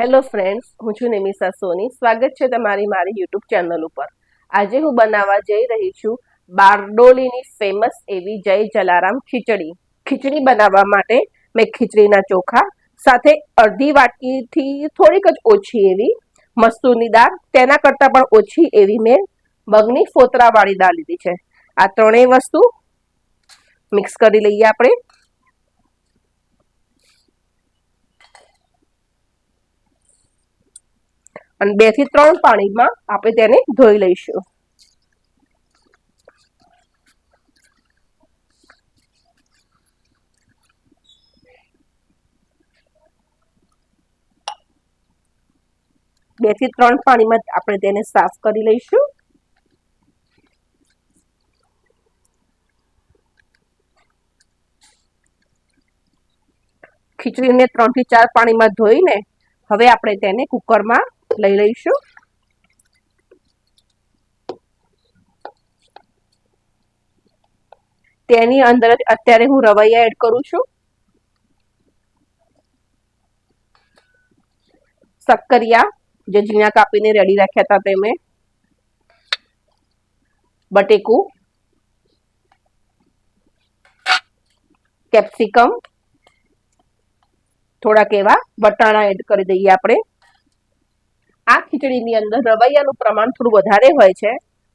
Hello friends, હું છું નિમિષા સોની. સ્વાગત છે તમારી મારી યુટ્યુબ ચેનલ ઉપર. આજે હું બનાવવા જઈ રહી છું બારડોલીની ફેમસ એવી જય જલારામ ખીચડી. ખીચડી બનાવવા માટે મેં ખીચડીના ચોખા, સાથે અડધી વાટકીથી થોડીક જ ઓછી એવી મસૂરની દાળ, તેના કરતાં પણ ઓછી એવી મેં મગની ફોતરાવાળી દાળ લીધી છે. આ ત્રણેય વસ્તુ મિક્સ કરી લઈએ આપણે. અને બેથી ત્રણ પાણીમાં આપણે તેને ધોઈ લઈશું. બેથી ત્રણ પાણીમાં આપણે તેને સાફ કરી લઈશું. ખીચડીને ત્રણથી ચાર પાણીમાં ધોઈને હવે આપણે તેને કુકરમાં લઈ લઈશું તેની અંદર અત્યારે હું રવૈયા એડ કરું છું. સક્કરિયા જે ઝીણા કાપીને રેડી રાખ્યા હતા તે મેં. બટેકું. કેપ્સિકમ થોડાક એવા વટાણા એડ કરી દઈએ આપણે. ખીચડીની અંદર રવૈયાનું પ્રમાણ થોડું વધારે હોય છે.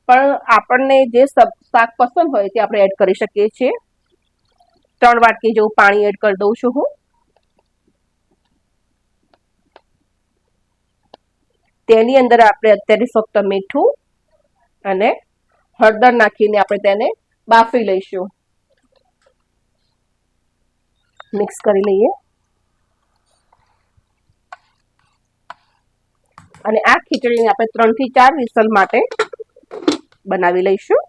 પણ આપણને જે શાક પસંદ હોય તે આપણે એડ કરી શકીએ છીએ. ત્રણ વાટકી જેવું પાણી એડ કરી દઉં છું હું. તેની અંદર આપણે અત્યારે ફક્ત મીઠું અને હળદર નાખીને આપણે તેને બાફી લઈશું. મિક્સ કરી લઈએ. અને આ ખીચડીને આપણે ત્રણથી ચાર વિસલ માટે બનાવી લઈશું.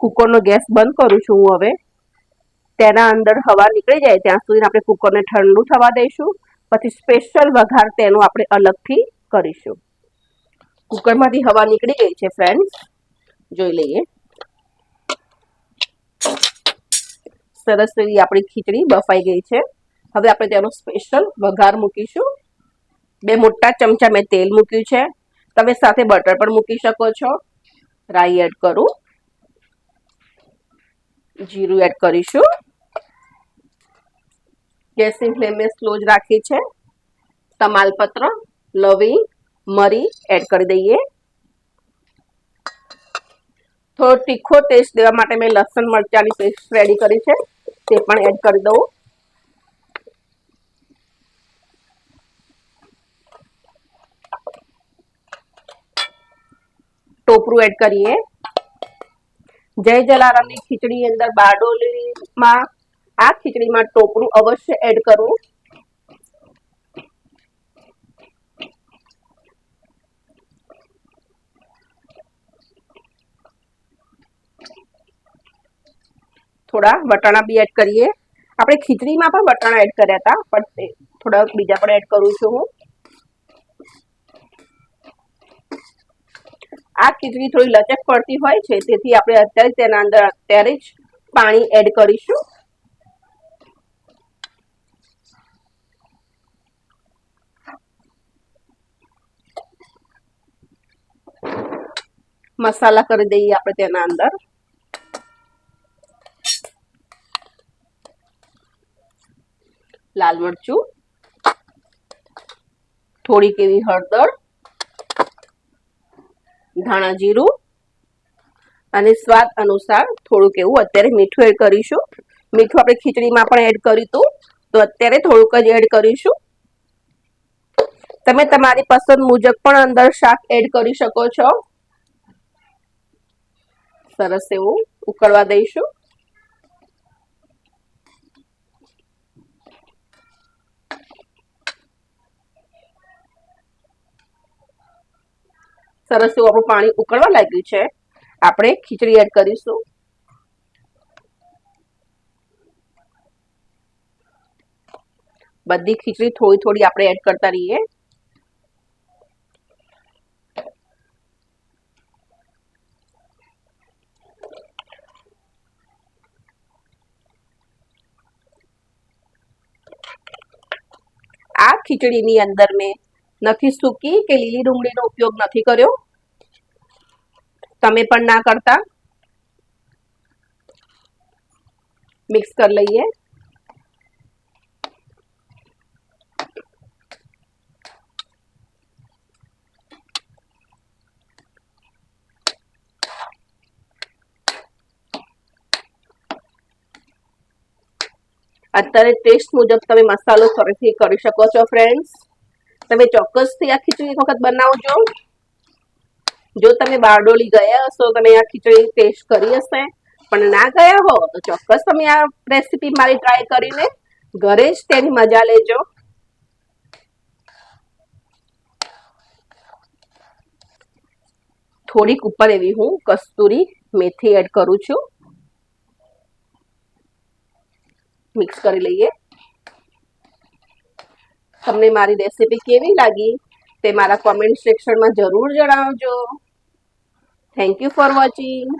કુકરનો ગેસ બંધ કરું છું હું હવે. તેના અંદર હવા નીકળી જાય ત્યાં સુધી આપણે કુકરને ઠંડુ થવા દઈશું. પછી સ્પેશિયલ વઘાર તેનો આપણે અલગથી કરીશું. કુકરમાંથી હવા નીકળી ગઈ છે ફ્રેન્ડ્સ જોઈ લઈએ. સરસ એવી આપણી ખીચડી બફાઈ ગઈ છે. હવે આપણે તેનો સ્પેશિયલ વઘાર મૂકીશું. બે મોટા ચમચા મેં તેલ મૂક્યું છે. તમે સાથે બટર પણ મૂકી શકો છો. રાઈ એડ કરું. જીરું એડ કરીશું. ગેસની ફ્લેમે સ્લો જ રાખી છે. તમાલપત્ર, લવિંગ, મરી એડ કરી દઈએ. થોડો તીખો ટેસ્ટ દેવા માટે મેં લસણ, મરચાંની પેસ્ટ રેડી કરી છે. તે પણ એડ કરી દઉં. ટોપરું એડ કરીએ. જય જલારામની ખીચડી અંદર બારડોલીમાં. આ ખીચડીમાં ટોપરું અવશ્ય એડ કરવું થોડા વટાણા બી એડ કરીએ. આપણે ખીચડીમાં પણ વટાણા એડ કર્યા હતા, પણ થોડા બીજા પણ એડ કરું છું હું. આ ખીચડી થોડી લચક પડતી હોય છે, તેથી આપણે અત્યારે તેના અંદર અત્યારે જ પાણી એડ કરીશું. મસાલા કરી દઈએ આપણે તેના અંદર. લાલ મરચું, થોડીક એવી હળદર, ધાણા જીરું અને સ્વાદ અનુસાર થોડુંક એવું અત્યારે મીઠું એડ કરીશું. મીઠું આપણે ખીચડીમાં પણ એડ કર્યું હતું, તો અત્યારે થોડુંક જ એડ કરીશું. તમે તમારી પસંદ મુજબ પણ અંદર શાક એડ કરી શકો છો. સરસ એવું ઉકળવા દઈશું. સરસ એવું આપણું પાણી ઉકળવા લાગ્યું છે. આપણે ખીચડી એડ કરીશું. બધી ખીચડી થોડી થોડી આપણે એડ કરતા રહીએ. આ ખીચડીની અંદર મેં નથી સૂકી, કે લીલી ડુંગળીનો ઉપયોગ નથી કર્યો. તમે પણ ના કરતા. મિક્સ કરી લઈએ. અત્યારે ટેસ્ટ મુજબ તમે મસાલો ફરીથી કરી શકો છો ફ્રેન્ડ્સ તમે ચોક્કસથી આ ખીચડી એક વખત બનાવજો. જો તમે બારડોલી ગયા હશો, તમે આ ખીચડી ટેસ્ટ કરી હશે. પણ ના ગયા હો, તો ચોક્કસ તમે આ રેસીપી મારી ટ્રાય કરીને ઘરે જ તેની મજા લેજો. થોડીક ઉપર એવી હું કસ્તુરી મેથી એડ કરું છું. મિક્સ કરી લઈએ. તમને મારી રેસીપી કેવી લાગી તે મારા કોમેન્ટ સેક્શનમાં જરૂર જણાવજો. Thank you for watching